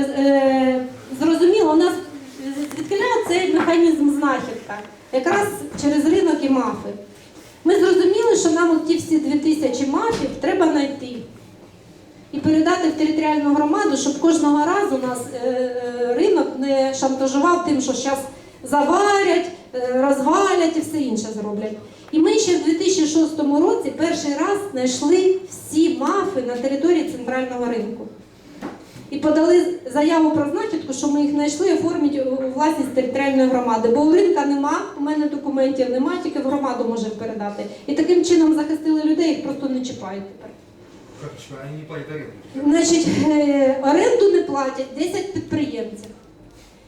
е, зрозуміло, у нас відхиляє цей механізм знахідка, якраз через ринок і мафи. Ми зрозуміли, що нам ті всі 2000 мафів треба знайти і передати в територіальну громаду, щоб кожного разу нас е, е, ринок не шантажував тим, що зараз заварять, розвалять і все інше зроблять. І ми ще в 2006 році перший раз знайшли всі мафи на території центрального ринку. І подали заяву про знахідку, що ми їх знайшли і оформити у власність територіальної громади. Бо у ринка нема, у мене документів нема, тільки в громаду можемо передати. І таким чином захистили людей, їх просто не чіпають тепер. Как не платят аренду. Значить, е, оренду не платять 10 підприємців,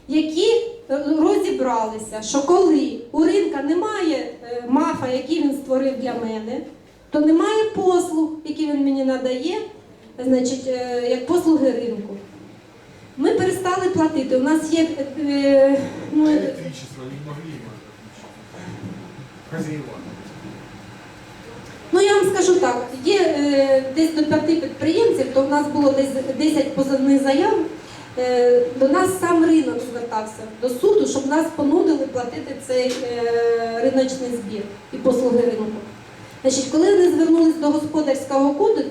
які е, розібралися, що коли у ринка немає е, мафа, який він створив для мене, то немає послуг, які він мені надає, значить, е, як послуги ринку. Ми перестали платити. У нас є е, ну, Электричество не могли. Хозяева. Ну я вам скажу так, є е, десь до п'яти підприємців, то в нас було десь 10 позовних заяв. Е, до нас сам ринок звертався до суду, щоб нас понудили платити цей е, риночний збір і послуги ринку. Значить, коли вони звернулись до господарського коду,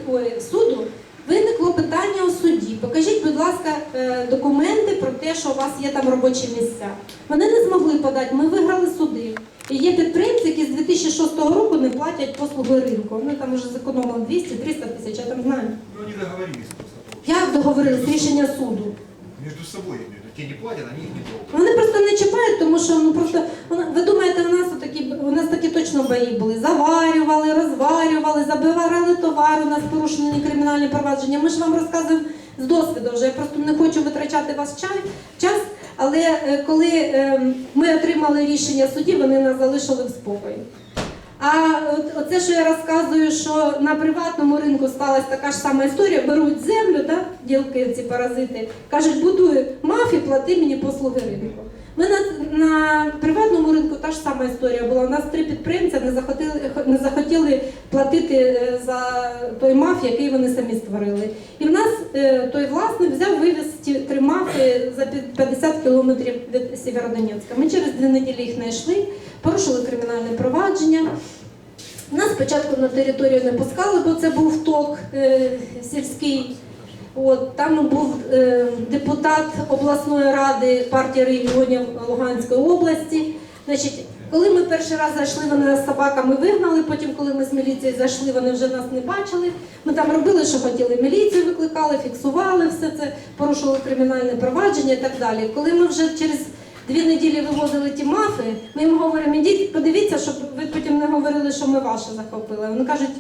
суду, виникло питання у суді. Покажіть, будь ласка, е, документи про те, що у вас є там робочі місця. Вони не змогли подати, ми виграли суди. І є підприємці, які з 2006 року не платять послуги ринку. Вони там вже зекономили 200-300 тисяч, я там знаю. Ну, вони договорились. Як договорились рішення суду? Между собой, виду. Те не платят, они их не трогают. Вони просто не чіпають, тому що ну просто ви думаєте, у нас такі у нас такі точно бої були. Заварювали, розварювали, забивали товар, у нас порушені кримінальні провадження. Ми ж вам розказуємо з досвіду вже. Я просто не хочу витрачати вас чай, час. Але е, коли е, ми отримали рішення судді, вони нас залишили в спокої. А от, оце, що я розказую, що на приватному ринку сталася така ж сама історія, беруть землю, да, ділки ці паразити, кажуть, будуй мафі, плати мені послуги ринку. Ми на, на приватному ринку та ж сама історія була. У нас три підприємця не захотіли, не захотіли платити е, за той маф, який вони самі створили. І в нас е, той власник взяв вивез ті три мафи за під 50 кілометрів від Сєвєродонецька. Ми через дві неділі їх знайшли, порушили кримінальне провадження. Нас спочатку на територію не пускали, бо це був ток е, сільський. От, там був е, депутат обласної ради партії регіонів Луганської області. Значить, коли ми перший раз зайшли, вони нас собаками вигнали. Потім, коли ми з міліцією зайшли, вони вже нас не бачили. Ми там робили, що хотіли. Міліцію викликали, фіксували все це, порушували кримінальне провадження і так далі. Коли ми вже через дві неділі вивозили ті мафи, ми їм говоримо, ідіть, подивіться, щоб ви потім не говорили, що ми ваше захопили. Вони кажуть,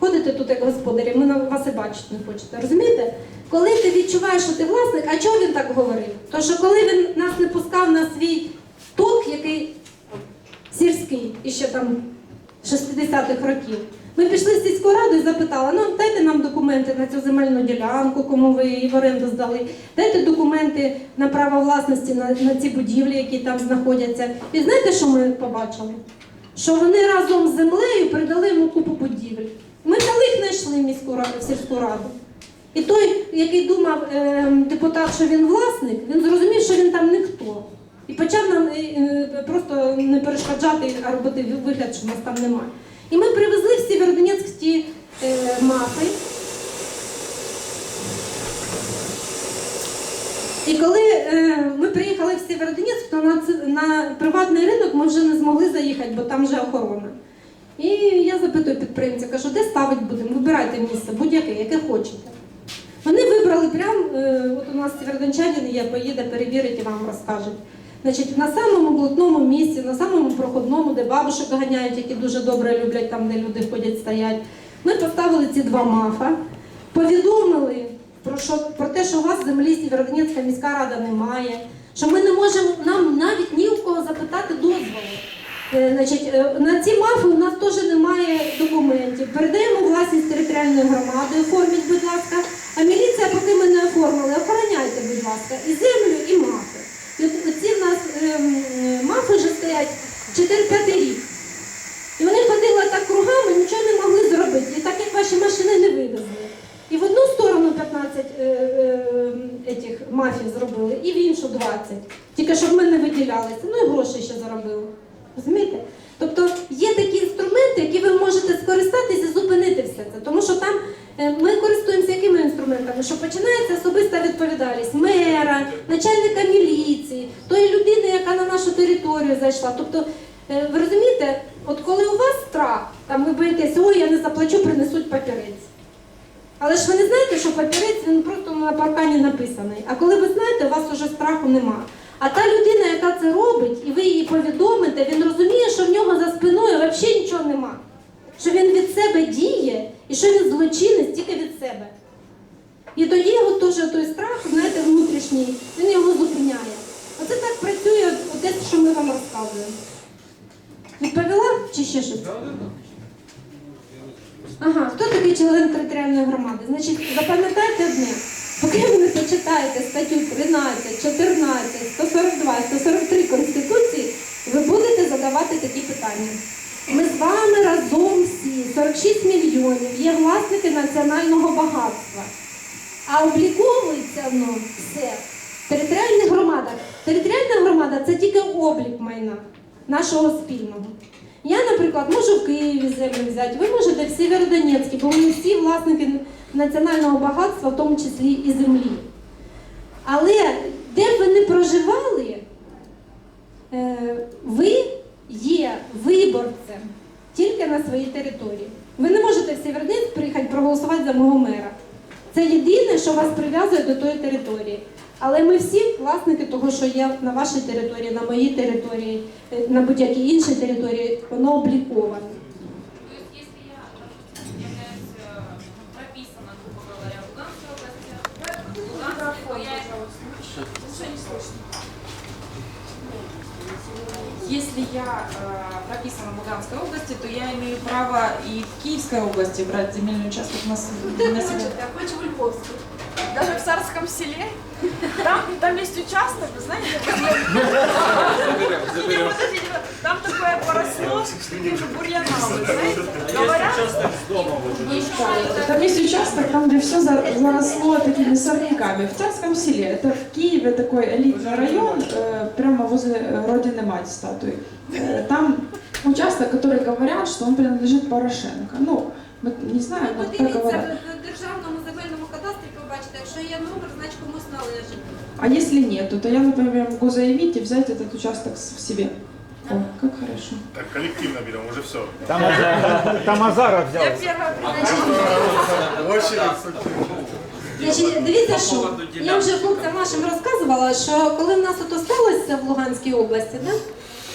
ходите тут як господарі, ми вас і бачити не хочете. Розумієте? Коли ти відчуваєш, що ти власник, а чого він так говорив? То що коли він нас не пускав на свій ток, який сільський, і ще там 60-х років. Ми пішли в сільську раду і запитали, ну дайте нам документи на цю земельну ділянку, кому ви її в оренду здали, дайте документи на право власності на, на ці будівлі, які там знаходяться. І знаєте, що ми побачили? Що вони разом з землею передали йому купу будівель. Ми дали їх знайшли міську раду, сільську раду. І той, який думав е, депутат, що він власник, він зрозумів, що він там ніхто. І почав нам е, е, просто не перешкоджати, а робити вигляд, що нас там немає. І ми привезли в Сєвєродонецьк ті е, мафи. І коли е, ми приїхали в Сєвєродонецьк, то на, на приватний ринок ми вже не змогли заїхати, бо там вже охорона. І я запитую підприємця, кажу, де ставити будемо? Вибирайте місце, будь-яке, яке хочете. Вони вибрали прям, е, от у нас сєвєродончанин є, поїде, перевірить і вам розкаже. Значить, на самому блатному місці, на самому проходному, де бабушек ганяють, які дуже добре люблять, там, де люди ходять, стоять. Ми поставили ці два мафа, повідомили про, що, про те, що у вас землі Сєвєродонецька міська рада немає, що ми не можемо нам навіть ні у кого запитати дозволу. Е, Значить, е, на ці мафи у нас теж немає документів. Передаємо власність територіальної громади, оформіть, будь ласка. А міліція, поки ми не оформили, охороняйте, будь ласка, і землю, і мафи. І от ці в нас ем, мафи вже стоять 4-5 рік. І вони ходили так кругами, нічого не могли зробити. І так як ваші машини не вивезли. І в одну сторону 15 е, е, этих мафій зробили, і в іншу 20. Тільки щоб ми не виділялися. Ну і гроші ще заробили. Розумієте? Тобто є такі інструменти, які ви можете скористатися і зупинити все це. Тому що там е, ми користуємося якими інструментами? Що починається особиста відповідальність мера, начальника міліції, тої людини, яка на нашу територію зайшла. Тобто, е, ви розумієте, от коли у вас страх, там ви боїтеся, ой, я не заплачу, принесуть папірець. Але ж ви не знаєте, що папірець він просто на паркані написаний. А коли ви знаєте, у вас уже страху нема. А та людина, яка це робить, і ви її повідомите, він розуміє, що в нього за спиною взагалі нічого нема. Що він від себе діє і що він злочинець тільки від себе. І тоді його теж той страх, знаєте, внутрішній, він його зупиняє. Оце так працює те, що ми вам розказуємо. Відповіла чи ще щось? Ага, хто такий член територіальної громади? Значить, запам'ятайте одне. Поки ви не почитаєте статтю 13, 14, 142, 143 Конституції, ви будете задавати такі питання. Ми з вами разом всі, 46 мільйонів, є власники національного багатства. А обліковується воно все в територіальних громадах. Територіальна громада це тільки облік майна нашого спільного. Я, наприклад, можу в Києві землю взяти, ви можете в Сєвєродонецьку, бо ми всі власники національного багатства, в тому числі і землі. Але де б ви не проживали, е, ви є виборцем тільки на своїй території. Ви не можете в Сєвєродонецьк приїхати проголосувати за мого мера. Це єдине, що вас прив'язує до тої території. Але ми всі власники того, що є на вашій території, на моїй території, е, на будь-якій іншій території, воно обліковане. То есть, если я допустим, являюсь э, прописана, грубо говоря, в Луганской области, Луганской, то я... Ничего не слышно Если я э, прописана в Луганской области, то я имею право и в Киевской области брать земельный участок на, с- на себя. Я хочу в Львовску. Даже в Царском селе. Там, там есть участок, вы знаете, Заберем, Не, заберем. подождите, там такое поросло, таким же Там есть участок, там, где все заросло такими сорняками. В Царском селе. Это в Киеве такой элитный район, э, прямо возле э, родины мать статуи. Э, Там участок, который говорят, что он принадлежит Порошенко. Ну, мы не знаем, Ви но так подивіться говорят. в державному земельному кадастрі, побачите, якщо є номер, значить комусь належить. А если нету, то я, например, могу заявить и взять этот участок с- в себе. О, как хорошо. Так, коллективно берем, уже все. Там, там Азара взял. я первая. Значить, дивіться, що я вже хлопцям нашим розказувала, що коли в нас ото сталося в Луганській області, да?